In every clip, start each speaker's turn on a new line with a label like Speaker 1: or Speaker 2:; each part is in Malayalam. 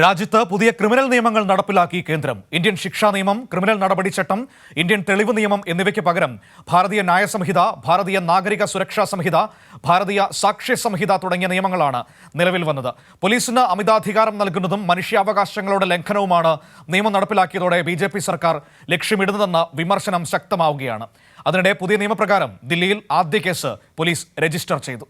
Speaker 1: രാജ്യത്ത് പുതിയ ക്രിമിനൽ നിയമങ്ങൾ നടപ്പിലാക്കി കേന്ദ്രം. ഇന്ത്യൻ ശിക്ഷാ നിയമം ക്രിമിനൽ നടപടിച്ചട്ടം ഇന്ത്യൻ തെളിവ് നിയമം എന്നിവയ്ക്ക് പകരം ഭാരതീയ ന്യായ സംഹിത ഭാരതീയ നാഗരിക സുരക്ഷാ സംഹിത ഭാരതീയ സാക്ഷ്യ സംഹിത തുടങ്ങിയ നിയമങ്ങളാണ് നിലവിൽ വന്നത്. പോലീസിന് അമിതാധികാരം നൽകുന്നതും മനുഷ്യാവകാശങ്ങളുടെ ലംഘനവുമാണ് നിയമം നടപ്പിലാക്കിയതോടെ ബി സർക്കാർ ലക്ഷ്യമിടുന്നതെന്ന വിമർശനം ശക്തമാവുകയാണ്. അതിനിടെ പുതിയ നിയമപ്രകാരം ദില്ലിയിൽ ആദ്യ കേസ് പോലീസ് രജിസ്റ്റർ ചെയ്തു.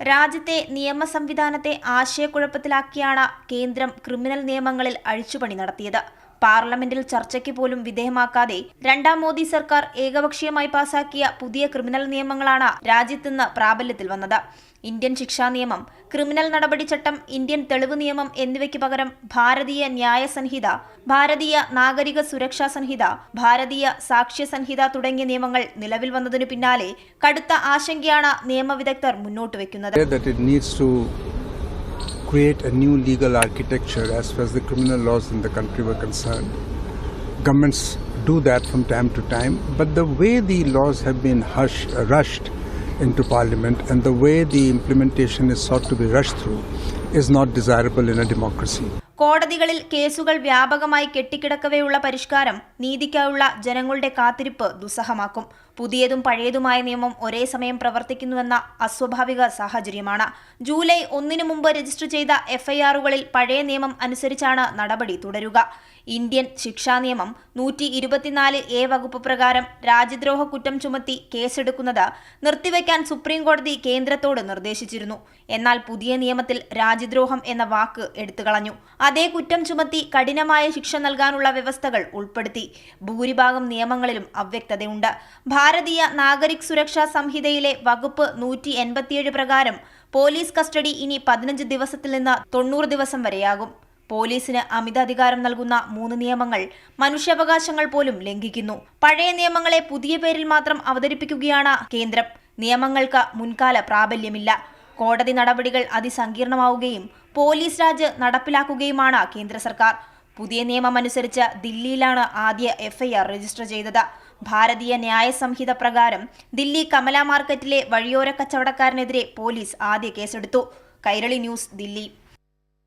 Speaker 2: രാജ്യത്തെ നിയമ സംവിധാനത്തെ ആശയക്കുഴപ്പത്തിലാക്കിയാണ് കേന്ദ്രം ക്രിമിനൽ നിയമങ്ങളിൽ അഴിച്ചുപണി നടത്തിയത്. പാർലമെന്റിൽ ചർച്ചയ്ക്ക് പോലും വിധേയമാക്കാതെ രണ്ടാം മോദി സർക്കാർ ഏകപക്ഷീയമായി പാസാക്കിയ പുതിയ ക്രിമിനൽ നിയമങ്ങളാണ് രാജ്യത്തുനിന്ന് പ്രാബല്യത്തിൽ വന്നത്. ഇന്ത്യൻ ശിക്ഷാ നിയമം ക്രിമിനൽ നടപടിച്ചട്ടം ഇന്ത്യൻ തെളിവ് നിയമം എന്നിവയ്ക്ക് പകരം ഭാരതീയ ന്യായ സംഹിത ഭാരതീയ നാഗരിക സുരക്ഷാ സംഹിത ഭാരതീയ സാക്ഷ്യ സംഹിത തുടങ്ങിയ നിയമങ്ങൾ നിലവിൽ വന്നതിനു പിന്നാലെ കടുത്ത ആശങ്കയാണ് നിയമവിദഗ്ധർ മുന്നോട്ട് വെക്കുന്നത്
Speaker 3: create a new legal architecture as far as the criminal laws in the country were concerned. Governments do that from time to time, but the way the laws have been hush, uh, rushed into parliament and the way the implementation is sought to be rushed through is not desirable in a democracy.
Speaker 2: കോടതികളിൽ കേസുകൾ വ്യാപകമായി കെട്ടിക്കിടക്കവെയുള്ള പരിഷ്കാരം നീതിക്കായുള്ള ജനങ്ങളുടെ കാത്തിരിപ്പ് ദുസ്സഹമാക്കും. പുതിയതും പഴയതുമായ നിയമം ഒരേ സമയം പ്രവർത്തിക്കുന്നുവെന്ന അസ്വാഭാവിക സാഹചര്യമാണ്. ജൂലൈ ഒന്നിനു മുമ്പ് രജിസ്റ്റർ ചെയ്ത എഫ്ഐആറുകളിൽ പഴയ നിയമം അനുസരിച്ചാണ് നടപടി തുടരുക. ഇന്ത്യൻ ശിക്ഷാ നിയമം നൂറ്റി ഇരുപത്തിനാല് എ വകുപ്പ് പ്രകാരം രാജ്യദ്രോഹ കുറ്റം ചുമത്തി കേസെടുക്കുന്നത് നിർത്തിവെക്കാൻ സുപ്രീംകോടതി കേന്ദ്രത്തോട് നിർദ്ദേശിച്ചിരുന്നു. എന്നാൽ പുതിയ നിയമത്തിൽ രാജ്യദ്രോഹം എന്ന വാക്ക് എടുത്തുകളഞ്ഞു അതേ കുറ്റം ചുമത്തി കഠിനമായ ശിക്ഷ നൽകാനുള്ള വ്യവസ്ഥകൾ ഉൾപ്പെടുത്തി. ഭൂരിഭാഗം നിയമങ്ങളിലും അവ്യക്തതയുണ്ട്. ഭാരതീയ നാഗരിക് സുരക്ഷാ സംഹിതയിലെ വകുപ്പ് നൂറ്റി എൺപത്തിയേഴ് പ്രകാരം പോലീസ് കസ്റ്റഡി ഇനി പതിനഞ്ച് ദിവസത്തിൽ നിന്ന് തൊണ്ണൂറ് ദിവസം വരെയാകും. പോലീസിന് അമിതാധികാരം നൽകുന്ന മൂന്ന് നിയമങ്ങൾ മനുഷ്യാവകാശങ്ങൾ പോലും ലംഘിക്കുന്നു. പഴയ നിയമങ്ങളെ പുതിയ പേരിൽ മാത്രം അവതരിപ്പിക്കുകയാണ് കേന്ദ്രം. നിയമങ്ങൾക്ക് മുൻകാല പ്രാബല്യമില്ല. കോടതി നടപടികൾ അതിസങ്കീർണമാവുകയും പോലീസ് രാജ് നടപ്പിലാക്കുകയുമാണ് കേന്ദ്ര സർക്കാർ. പുതിയ നിയമമനുസരിച്ച് ദില്ലിയിലാണ് ആദ്യ എഫ്ഐആർ രജിസ്റ്റർ ചെയ്തത്. ഭാരതീയ ന്യായ സംഹിത പ്രകാരം ദില്ലി കമല മാർക്കറ്റിലെ വഴിയോര കച്ചവടക്കാരനെതിരെ പോലീസ് ആദ്യ കേസെടുത്തു. കൈരളി ന്യൂസ് ദില്ലി.